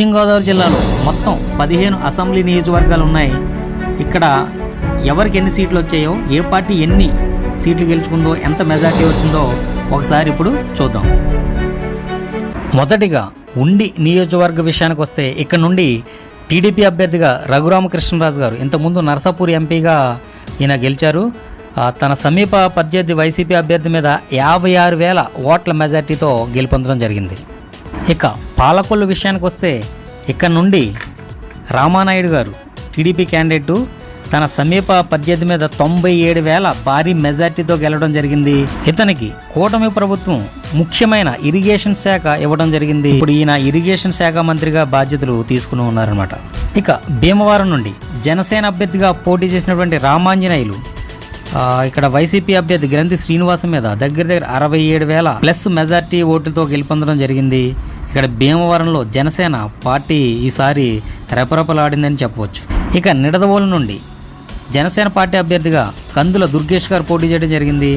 పశ్చిమ గోదావరి జిల్లాలో మొత్తం పదిహేను అసెంబ్లీ నియోజకవర్గాలు ఉన్నాయి. ఇక్కడ ఎవరికి ఎన్ని సీట్లు వచ్చాయో ఏ పార్టీ ఎన్ని సీట్లు గెలుచుకుందో ఎంత మెజార్టీ వచ్చిందో ఒకసారి ఇప్పుడు చూద్దాం. మొదటిగా ఉండి నియోజకవర్గ విషయానికి వస్తే ఇక్కడ నుండి టీడీపీ అభ్యర్థిగా రఘురామకృష్ణరాజు గారు ఇంతకుముందు నరసాపూర్ ఎంపీగా ఈయన గెలిచారు. తన సమీప ప్రత్యర్థి వైసీపీ అభ్యర్థి మీద యాభై ఆరు వేల ఓట్ల మెజార్టీతో గెలుపొందడం జరిగింది. ఇక పాలకొల్లు విషయానికి వస్తే ఇక్కడ నుండి రామానాయుడు గారు టీడీపీ క్యాండిడేటు తన సమీప ప్రత్యర్థి మీద తొంభై ఏడు వేల భారీ మెజార్టీతో గెలవడం జరిగింది. ఇతనికి కూటమి ప్రభుత్వం ముఖ్యమైన ఇరిగేషన్ శాఖ ఇవ్వడం జరిగింది. ఇప్పుడు ఈయన ఇరిగేషన్ శాఖ మంత్రిగా బాధ్యతలు తీసుకుని ఉన్నారనమాట ఇక భీమవరం నుండి జనసేన అభ్యర్థిగా పోటీ చేసినటువంటి రామాంజనేయులు ఇక్కడ వైసీపీ అభ్యర్థి గ్రంథి శ్రీనివాసం మీద దగ్గర దగ్గర అరవై ఏడు వేల ప్లస్ మెజార్టీ ఓట్లతో గెలుపొందడం జరిగింది. ఇక్కడ భీమవరంలో జనసేన పార్టీ ఈసారి రెపరెపలాడిందని చెప్పవచ్చు. ఇక నిడదవోలు నుండి జనసేన పార్టీ అభ్యర్థిగా కందుల దుర్గేష్ గారు పోటీ చేయడం జరిగింది.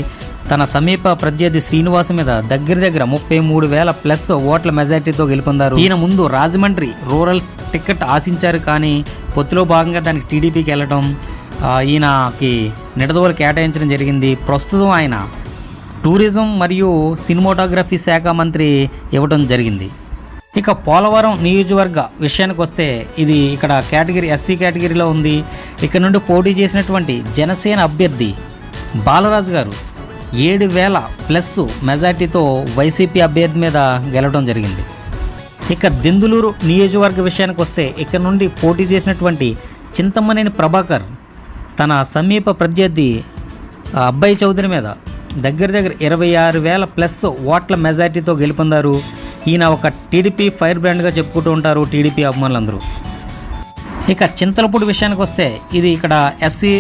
తన సమీప ప్రత్యర్థి శ్రీనివాస్ మీద దగ్గర దగ్గర ముప్పై మూడు వేల ప్లస్ ఓట్ల మెజార్టీతో గెలుపొందారు. ఈయన ముందు రాజమండ్రి రూరల్ టికెట్ ఆశించారు కానీ పొత్తులో భాగంగా దానికి టీడీపీకి వెళ్ళడం ఈయనకి నిడదవోలు కేటాయించడం జరిగింది. ప్రస్తుతం ఆయన టూరిజం మరియు సినిమాటోగ్రఫీ శాఖ మంత్రి ఇవ్వడం జరిగింది. ఇక పోలవరం నియోజకవర్గ విషయానికి వస్తే ఇది ఇక్కడ కేటగిరీ ఎస్సీ కేటగిరీలో ఉంది. ఇక్కడ నుండి పోటీ చేసినటువంటి జనసేన అభ్యర్థి బాలరాజు గారు ఏడు వేల ప్లస్ మెజార్టీతో వైసీపీ అభ్యర్థి మీద గెలవడం జరిగింది. ఇక దెందులూరు నియోజకవర్గ విషయానికి వస్తే ఇక్కడ నుండి పోటీ చేసినటువంటి చింతమ్మనేని ప్రభాకర్ తన సమీప ప్రత్యర్థి అబ్బాయి చౌదరి మీద దగ్గర దగ్గర ఇరవై ఆరు వేల ప్లస్ ఓట్ల మెజార్టీతో గెలుపొందారు. ఈయన ఒక టీడీపీ ఫైర్ బ్రాండ్గా చెప్పుకుంటూ ఉంటారు టీడీపీ అభిమానులందరూ. ఇక చింతలపూడి విషయానికి వస్తే ఇది ఇక్కడ ఎస్సీ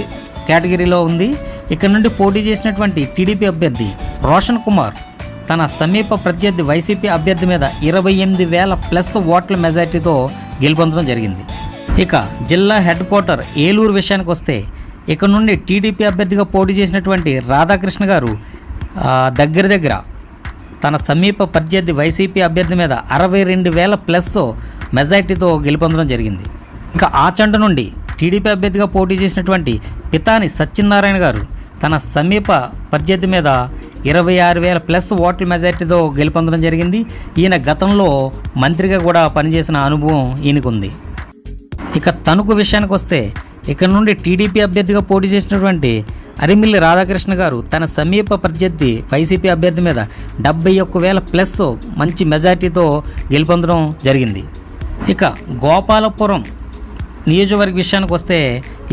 కేటగిరీలో ఉంది. ఇక్కడ నుండి పోటీ చేసినటువంటి టీడీపీ అభ్యర్థి రోషన్ కుమార్ తన సమీప ప్రత్యర్థి వైసీపీ అభ్యర్థి మీద ఇరవై ఎనిమిది వేల ప్లస్ ఓట్ల మెజార్టీతో గెలుపొందడం జరిగింది. ఇక జిల్లా హెడ్ క్వార్టర్ ఏలూరు విషయానికి వస్తే ఇక్కడ నుండి టీడీపీ అభ్యర్థిగా పోటీ చేసినటువంటి రాధాకృష్ణ గారు దగ్గర దగ్గర తన సమీప ప్రత్యర్థి వైసీపీ అభ్యర్థి మీద అరవై రెండు వేల ప్లస్ మెజార్టీతో గెలుపొందడం జరిగింది. ఇంకా ఆచండ నుండి టీడీపీ అభ్యర్థిగా పోటీ చేసినటువంటి పితాని సత్యనారాయణ గారు తన సమీప ప్రత్యర్థి మీద ఇరవై ఆరు వేల ప్లస్ ఓట్ల మెజార్టీతో గెలుపొందడం జరిగింది. ఈయన గతంలో మంత్రిగా కూడా పనిచేసిన అనుభవం ఈయనకుంది. ఇక తణుకు విషయానికి వస్తే ఇక్కడ నుండి టీడీపీ అభ్యర్థిగా పోటీ చేసినటువంటి అరిమిల్లి రాధాకృష్ణ గారు తన సమీప ప్రత్యర్థి వైసీపీ అభ్యర్థి మీద డెబ్బై ఒక్క వేల ప్లస్ మంచి మెజార్టీతో గెలుపొందడం జరిగింది. ఇక గోపాలపురం నియోజకవర్గ విషయానికి వస్తే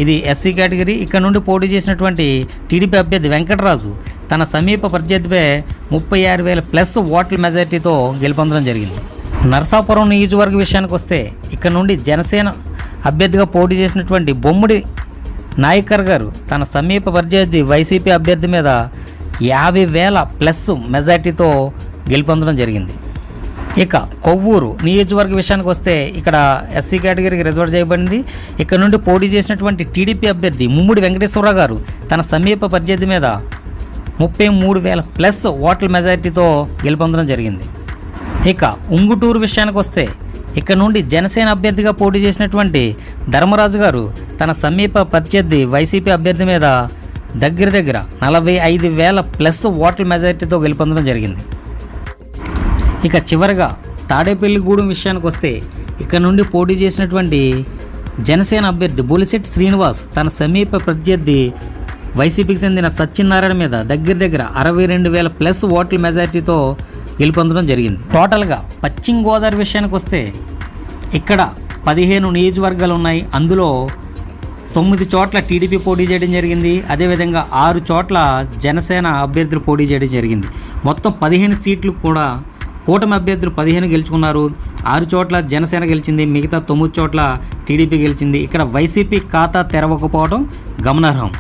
ఇది ఎస్సీ కేటగిరీ. ఇక్కడ నుండి పోటీ చేసినటువంటి టీడీపీ అభ్యర్థి వెంకటరాజు తన సమీప ప్రత్యర్థిపై ముప్పై ఆరు వేల ప్లస్ ఓట్ల మెజార్టీతో గెలుపొందడం జరిగింది. నర్సాపురం నియోజకవర్గ విషయానికి వస్తే ఇక్కడ నుండి జనసేన అభ్యర్థిగా పోటీ చేసినటువంటి బొమ్మిడి నాయకర్ గారు తన సమీప ప్రత్యర్థి వైసీపీ అభ్యర్థి మీద యాభై వేల ప్లస్ మెజార్టీతో గెలుపొందడం జరిగింది. ఇక కొవ్వూరు నియోజకవర్గ విషయానికి వస్తే ఇక్కడ ఎస్సీ కేటగిరీకి రిజర్వ్ చేయబడింది. ఇక్కడ నుండి పోటీ చేసినటువంటి టీడీపీ అభ్యర్థి ముమ్ముడి వెంకటేశ్వరరావు గారు తన సమీప ప్రత్యర్థి మీద ముప్పై మూడు వేల ప్లస్ ఓట్ల మెజారిటీతో గెలుపొందడం జరిగింది. ఇక ఉంగుటూరు విషయానికి వస్తే ఇక్కడ నుండి జనసేన అభ్యర్థిగా పోటీ చేసినటువంటి ధర్మరాజు గారు తన సమీప ప్రత్యర్థి వైసీపీ అభ్యర్థి మీద దగ్గర దగ్గర నలభై ఐదు వేల ప్లస్ ఓట్ల మెజారిటీతో గెలుపొందడం జరిగింది. ఇక చివరగా తాడేపల్లిగూడెం విషయానికి వస్తే ఇక్కడ నుండి పోటీ చేసినటువంటి జనసేన అభ్యర్థి బులిశెట్టి శ్రీనివాస్ తన సమీప ప్రత్యర్థి వైసీపీకి చెందిన సత్యనారాయణ మీద దగ్గర దగ్గర అరవై రెండు వేల ప్లస్ ఓట్ల మెజార్టీతో గెలుపొందడం జరిగింది. టోటల్గా పశ్చిమ గోదావరి విషయానికి వస్తే ఇక్కడ పదిహేను నియోజకవర్గాలు ఉన్నాయి. అందులో తొమ్మిది చోట్ల టీడీపీ పోటీ చేయడం జరిగింది. అదేవిధంగా ఆరు చోట్ల జనసేన అభ్యర్థులు పోటీ చేయడం జరిగింది. మొత్తం పదిహేను సీట్లు కూడా కూటమి అభ్యర్థులు పదిహేను గెలుచుకున్నారు. ఆరు చోట్ల జనసేన గెలిచింది. మిగతా తొమ్మిది చోట్ల టీడీపీ గెలిచింది. ఇక్కడ వైసీపీ ఖాతా తెరవకపోవడం గమనార్హం.